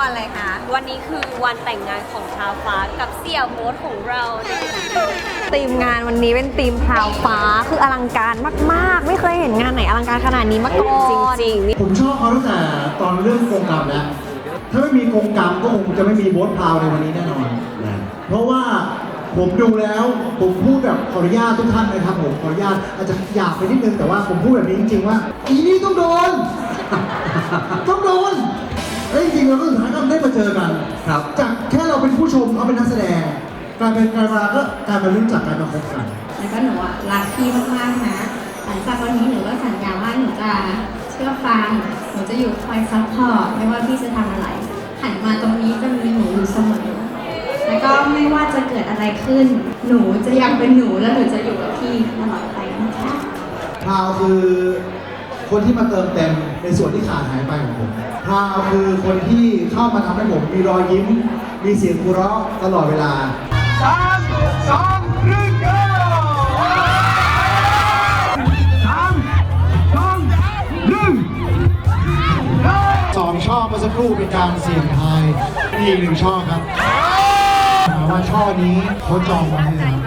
วันอะไรคะวันนี้คือวันแต่งงานของชาวฟ้ากับเสี่ยโมดของเราธีมงานวันนี้เป็นธีมพราวฟ้าคืออลังการมาก ๆ ไม่เคยเห็นงานไหนอลังการขนาดนี้มาก่อนจริงๆนี่ผมชอบเขาตั้งแต่ตอนเรื่องกงกรรมแล้วถ้าไม่มีกงกรรมก็คงจะไม่มีโบสพาวในวันนี้แน่นอนเพราะว่าผมดูแล้วผมพูดแบบขออนุญาตทุกท่านนะครับผมขออนุญาตอาจจะหยาบไปนิดนึงแต่ว่าผมพูดแบบนี้จริง ๆ ว่าอีนี่ต้องโดนต้องโดน แล้วจริงๆเราก็สุดท้ายก็ได้มาเจอกัน ครับ จากแค่เราเป็นผู้ชมเขาเป็นนักแสดงกลายเป็นกลายมาก็กลายมารู้จักกันมาคบกัน แล้วก็หนูอะรักพี่มากๆนะหลังจากวันนี้หนูก็สัญญาว่าหนูจะเชื่อฟังหนูจะอยู่คอยซัพพอร์ตไม่ว่าพี่จะทำอะไรหันมาตรงนี้จะมีหนูอยู่เสมอ แล้วก็ไม่ว่าจะเกิดอะไรขึ้น หนูจะยังเป็นหนูและหนูจะอยู่กับพี่ตลอดไปนะคะพราวคือ คนที่มาเติมเต็มในส่วนที่ขาดหายไปของผมพราวคือคนที่เข้ามาทำให้ผมมีรอยยิ้ม มีเสียงหัวเราะตลอดเวลา สามสองหนึ่งเก้สามสองหนึ่งสองช่อเมื่อสักครู่เป็นการเสี่ยงทายมีอีกหนึ่งช่อครับแต่ว่าช่อนี้เขาจองไว้แล้ว